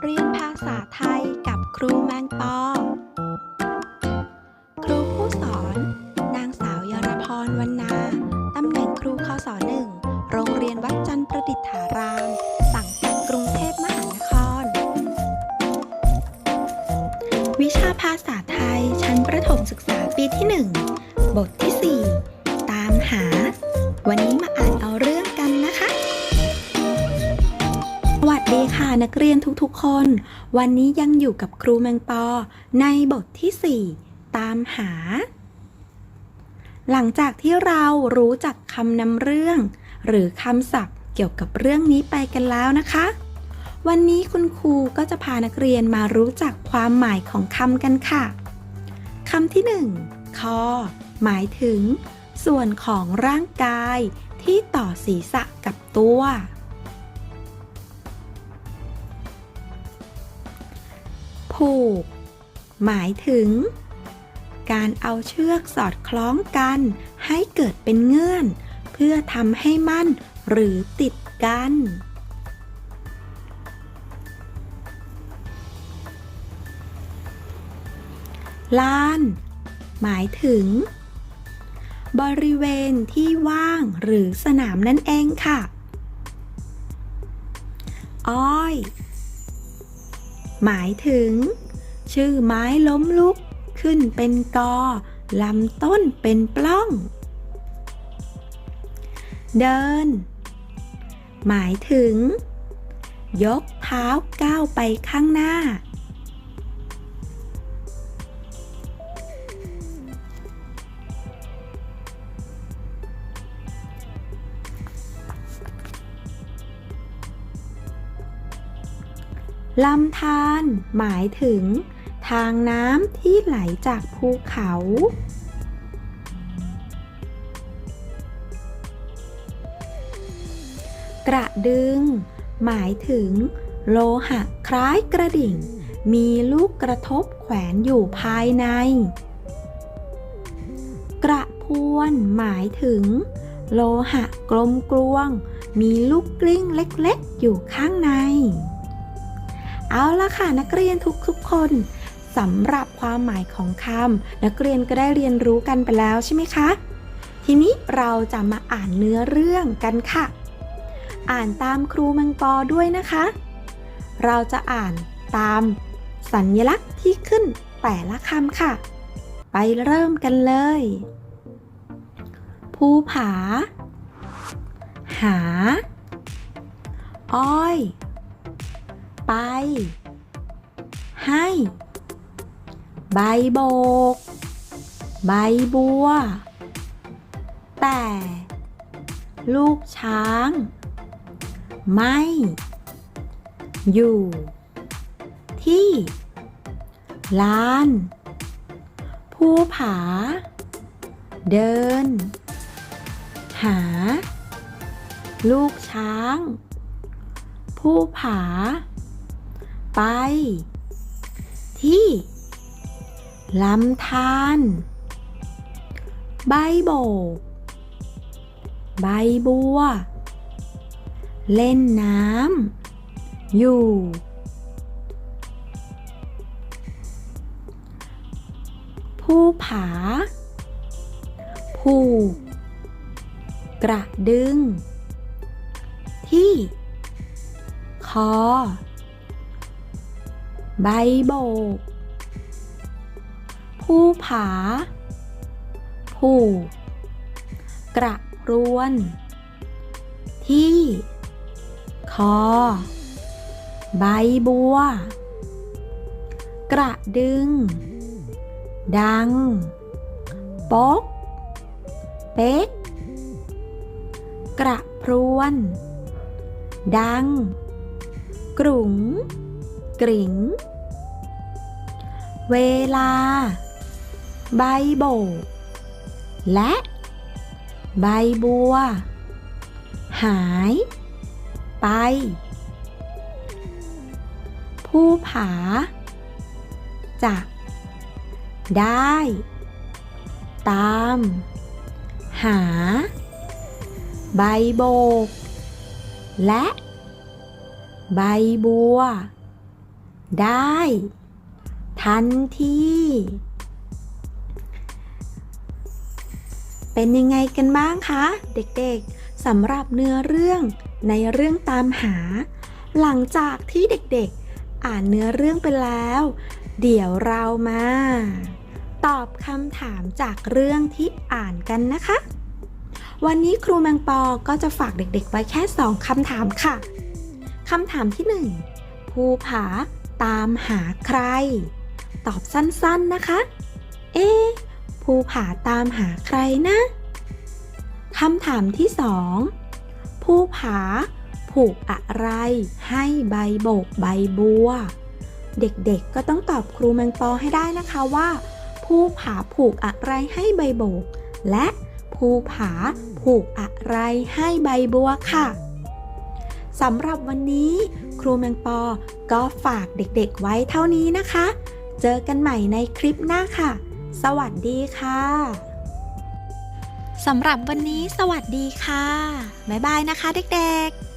เรียนภาษาไทยกับครูแมงปอ ครูผู้สอน นางสาวยรพรวรรณาตำแหน่งครูคศหนึ่ง โรงเรียนวัดจันทร์ประดิษฐาราม สังกัดกรุงเทพมหานคร วิชาภาษาไทยชั้นประถมศึกษาปีที่1บทที่4ตามหา วันนี้มา นักเรียนทุกๆคน วันนี้ยังอยู่กับครูแมงปอ ในบทที่ 4 ตามหา หลังจากที่เรารู้จักคำนำเรื่อง หรือคำศัพท์เกี่ยวกับเรื่องนี้ไปกันแล้วนะคะ วันนี้คุณครูก็จะพานักเรียนมารู้จักความหมายของคำกันค่ะคำที่ 1 คอ หมายถึง ส่วนของร่างกายที่ต่อศีรษะกับตัว ผูก หมายถึง การเอาเชือกสอดคล้องกันให้เกิดเป็นเงื่อน เพื่อทำให้มั่นหรือติดกัน ลาน หมายถึง บริเวณที่ว่างหรือสนามนั่นเองค่ะ อ้อย หมายถึง ชื่อไม้ล้มลุก ขึ้นเป็นกอลำต้นเป็นปล้อง เดิน หมายถึง ยกเท้าก้าวไปข้างหน้า ลำธารหมายถึง ทางน้ำที่ไหลจากภูเขา กระดึง หมายถึง โลหะคล้ายกระดิ่ง มีลูกกระทบแขวนอยู่ภายใน กระพวน หมายถึง โลหะกลมกลวง มีลูกกลิ้งเล็กๆ อยู่ข้างใน เอาละค่ะนักเรียนทุกๆคนสำหรับความหมายของคำนักเรียนก็ได้เรียนรู้กันไปแล้วใช่ไหมคะ ทีนี้เราจะมาอ่านเนื้อเรื่องกันค่ะ อ่านตามครูมังปอด้วยนะคะ เราจะอ่านตามสัญลักษณ์ที่ขึ้นแต่ละคำค่ะ ไปเริ่มกันเลย ภูผา หา อ้อย ไป ให้ ใบโบก ใบบัว แต่ ลูกช้าง ไม่ อยู่ ที่ ลานภูผา เดิน หา ลูกช้าง ผู้ผา ไป ที่ลำธารใบโบก ใบบัว เล่นน้ำอยู่ ผู้ผา ผูกกระดึง ที่ คอ ใบโบก ผู้ผา ผูก กระรวน ที่ คอ ใบบัว กระดึง ดังป๊กเป๊ก กระพรวน ดัง กรุ๋งกริ่ง เวลา ใบโบกและ ใบบัว หาย ไป ผู้ผา จะ ได้ ตาม หา ใบโบก และใใบบัว ได้ ทันที เป็นยังไงกันบ้างคะ เด็กๆสำหรับเนื้อเรื่องในเรื่องตามหา หลังจากที่เด็กๆ อ่านเนื้อเรื่องไปแล้ว เดี๋ยวเรามา ตอบคำถามจากเรื่องที่อ่านกันนะคะ วันนี้ครูแมงปอก็จะฝากเด็กๆ ไว้แค่สองคำถามค่ะคำถามที่หนึ่งภูผาตามหาใคร ตอบสั้นๆนะคะ เอ๊ภูผาตามหาใครนะคำถามที่สองภูผาผูกอะไรให้ใบโบกใบบัว เด็กๆก็ต้องตอบครูแมงปอให้ได้นะคะว่าภูผาผูกอะไรให้ใบโบก และภูผาผูกอะไรให้ใบบัวค่ะสำหรับวันนี้ ครูแมงปอก็ฝากเด็กๆไว้เท่านี้นะคะ เจอกันใหม่ในคลิปหน้าค่ะ สวัสดีค่ะสำหรับวันนี้สวัสดีค่ะ บ๊ายบายนะคะเด็กๆ